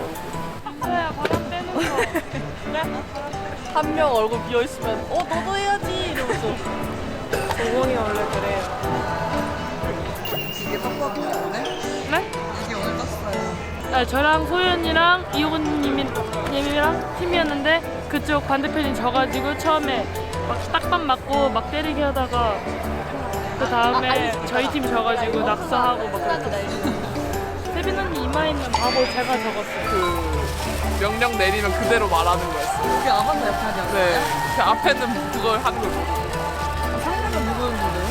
잡고. 진짜야 바람 빼는 거. 한 명 얼굴 비어 있으면 어 너도 해야지 이러면서. 동공이 원래 그래요. 이게 떴거든요 오늘. 네? 이게 오늘 떴어요. 아, 저랑 소연이랑 이호님이랑 팀이었는데 그쪽 반대편이 져가지고 처음에 막 딱밤 맞고 막 때리게 하다가 그 다음에 저희 팀 져가지고 낙서하고 막 그랬어요. 세빈 언니 이마에 있는 바보 제가 적었어요. 그 명령 내리면 그대로 말하는 거였어요. 이게 아반다 역할이었어요. 네. 그 앞에는 그걸 하는 거죠. 상대가 누구였는데요?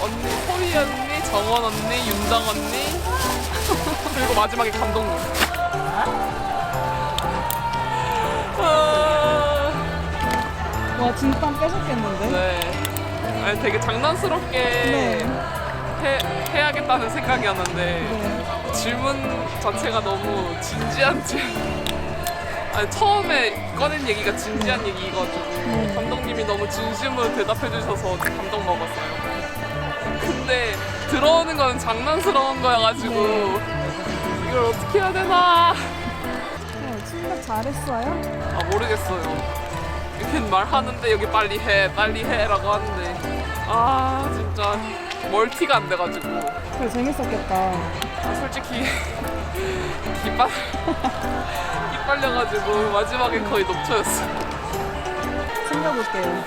언니, 소희 언니, 정원 언니, 윤정 언니, 그리고 마지막에 감독님. 아, 와 진땀 빼셨겠는데? 네. 아니, 되게 장난스럽게 네. 해, 해야겠다는 생각이었는데 네. 질문 자체가 너무 진지한 질 아니 처음에 꺼낸 얘기가 진지한 얘기여가지고 감독님이 너무 진심으로 대답해 주셔서 감동 먹었어요. 근데 들어오는 건 장난스러운 거여가지고 이걸 어떻게 해야 되나? 네, 침묵 잘했어요? 아 모르겠어요. 이렇게 말하는데 여기 빨리 해 빨리 해라고 하는데. 아 진짜 멀티가 안 돼가지고 그래 재밌었겠다. 아, 솔직히 기빨 기빨려가지고 마지막에 거의 녹초였어. 챙겨볼게요.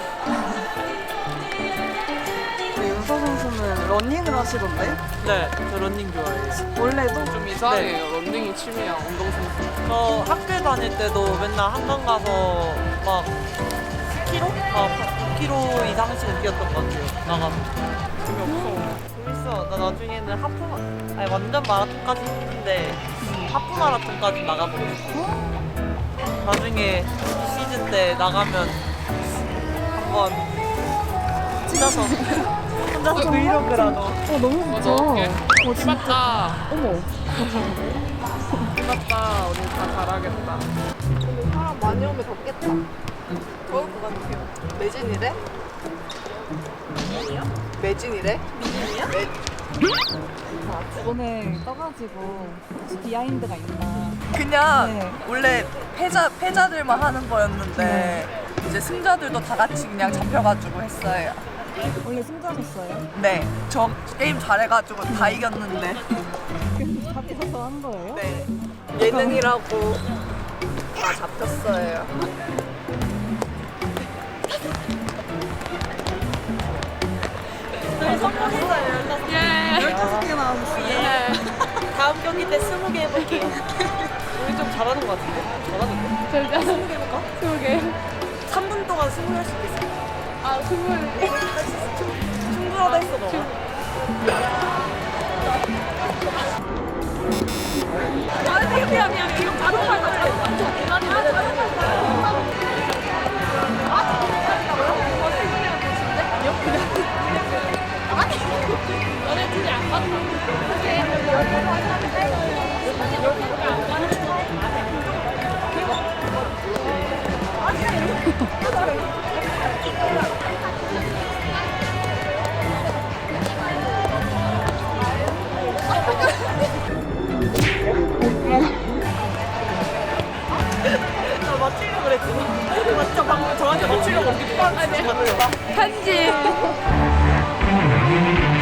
우리 윤서 선수는 러닝을 하시던데? 네, 저 런닝 좋아해요. 원래도 좀 이상해요. 런닝이 취미야. 운동선수. 저 학교 다닐 때도 맨날 한강 가서 막 10km? 막 9km 이상씩은 뛰었던 것 같아요. 나가서. 재미없어. 재밌어. 나 나중에는 하프, 아니 완전 마라톤까지 했는데 하프 마라톤까지 나가보고 싶어. 나중에 시즌 때 나가면 한번 혼자서 혼자서 브이로그라도. 어 너무 뭐 좋죠. 넣을게. 어 진짜. 힘났다. 어머. 힘났다. 우리 다 잘하겠다. 근데 사람 많이 오면 덥겠다. 더울 것 같아요. 매진이래? 매진이래? 미진이야? 매... 오늘 떠가지고 혹시 비하인드가 있나? 그냥 네. 원래 패자 패자들만 하는 거였는데 이제 승자들도 다 같이 그냥 잡혀가지고 했어요. 원래 승자셨어요? 네, 저 게임 잘해가지고 다 이겼는데. 잡혀서 한 거예요? 네, 예능이라고 다 잡혔어요. 예. 15개 나왔어요. 다음 경기 때 20개 해볼게요. 우리 좀 잘하는 것 같은데? 잘하는데? 진짜 20개 해볼까? 그러게. 3분 동안 20개 할 수 있겠어. 아 스물. 충분하다 했어, 너가. 나 맞추려고 그랬지. 맞죠? 방금 저한테 맞추려고 이렇게 빡 맞춰. 편지.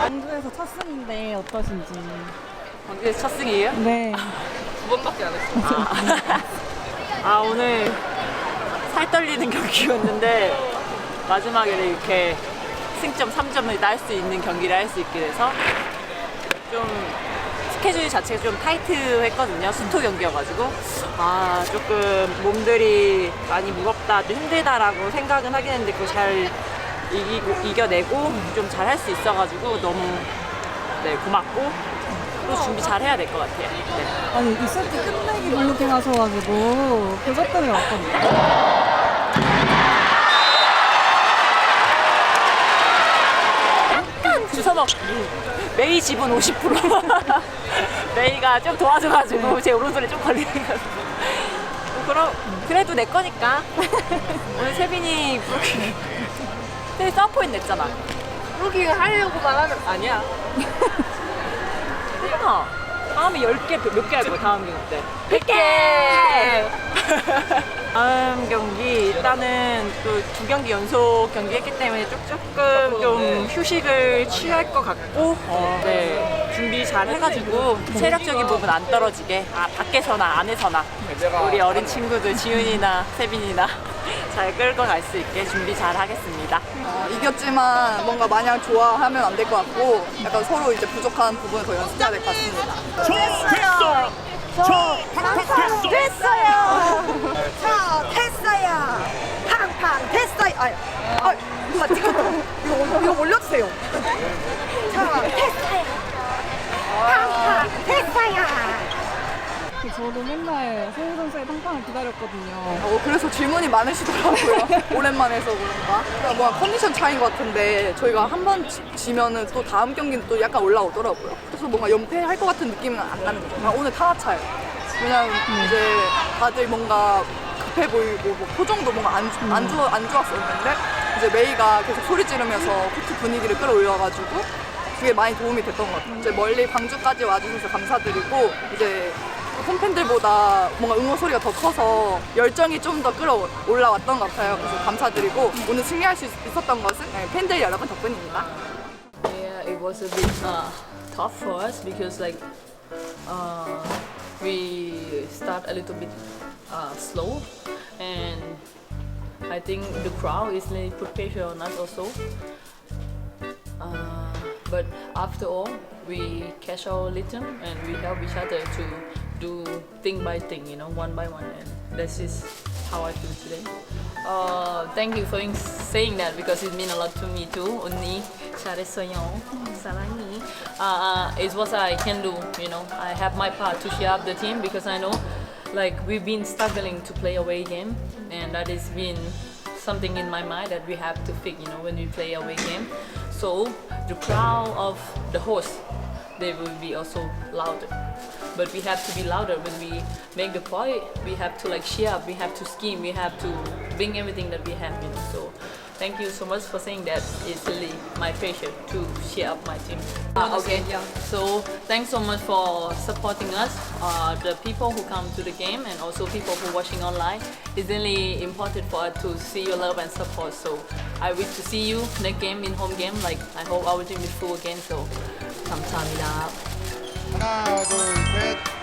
광주에서 첫 승인데 어떠신지? 광주에서 첫 승이에요? 네. 두 번밖에 안 했어. 아 오늘 살 떨리는 경기였는데 마지막에 이렇게 승점 3점을 딸 수 있는 경기를 할 수 있게 돼서 좀 스케줄 자체가 좀 타이트했거든요. 수토 경기여가지고 아 조금 몸들이 많이 무겁다, 좀 힘들다라고 생각은 하긴 했는데 그걸 잘 이기고 이겨내고 좀 잘 할 수 있어가지고 너무 네 고맙고 또 준비 잘 해야 될 것 같아요. 네. 아니, 이 세트 끝내기 블루킹 하셔가지고, 그것 때문에 왔거든요. 주워먹 메이 지분 50% 메이가 좀 도와줘가지고 제 오른손에 좀 걸리는 거뭐 그럼 그래도 내 거니까 오늘 세빈이 브루킹 세빈 서포인 냈잖아. 브루킹 하려고만 하면 아니야. 세빈아 다음에 10개 몇 개 할 거야 다음 경기 때. 100개! 다음 경기 일단은 또 두 경기 연속 경기 했기 때문에 좀 조금 좀 휴식을 취할 것 같고 네. 준비 잘 해가지고 체력적인 부분 안 떨어지게. 아 밖에서나 안에서나. 우리 어린 친구들 지윤이나 세빈이나 잘 끌고 갈 수 있게 준비 잘 하겠습니다. 어, 이겼지만 뭔가 마냥 좋아하면 안 될 것 같고 약간 서로 이제 부족한 부분을 더 연습해야 될 것 같습니다. 됐어요. 저 팡팡 됐어요. 저 됐어요. 팡팡 됐어요. 아, 아 누가 찍었다. 이거 이거 올려주세요. 저 됐어요. 팡팡 됐어요. 저도 맨날 세우 선수의 팡팡을 기다렸거든요. 어, 그래서 질문이 많으시더라고요. 오랜만에 해서 그런가? 그러니까 뭔가 컨디션 차이인 것 같은데 저희가 한 번 지면은 또 다음 경기는 또 약간 올라오더라고요. 그래서 뭔가 연패할 것 같은 느낌은 안 나는 거예요. 아, 오늘 타나차요. 왜냐면 이제 다들 뭔가 급해 보이고 뭐 표정도 뭔가 안, 좋- 안, 좋, 안 좋았었는데 이제 메이가 계속 소리 지르면서 코트 분위기를 끌어올려가지고 그게 많이 도움이 됐던 것 같아요. 이제 멀리 광주까지 와주셔서 감사드리고 이제 홈팬들보다 뭔가 응원 소리가 더 커서 열정이 좀 더 끌어 올라왔던 것 같아요. 그래서 감사드리고 오늘 승리할 수 있었던 것은 네, 팬들 여러분 덕분입니다. Yeah, it was a bit uh, tough for us because like uh, we start a little bit uh, slow, and I think the crowd is really put pressure on us also. Uh, but after all, we catch our rhythm and we help each other to do thing by thing, you know, one by one. And this is how I feel today. Uh, thank you for saying that because it means a lot to me too. Unni, share soyon. Uh, it's what I can do, you know. I have my part to share up the team because I know like we've been struggling to play away game and that has been something in my mind that we have to fix, you know, when we play away game. So the crowd of the host, they will be also louder but we have to be louder. When we make the point we have to like cheer up we have to scheme we have to bring everything that we have you know so thank you so much for saying that. It's really my pleasure to cheer up my team uh, ah, okay yeah. so thanks so much for supporting us uh, the people who come to the game and also people who are watching online. It's really important for us to see your love and support. So i wish to see you next game in home game. Like i hope our team is full again. So come time it up 다. 하나, 둘, 셋.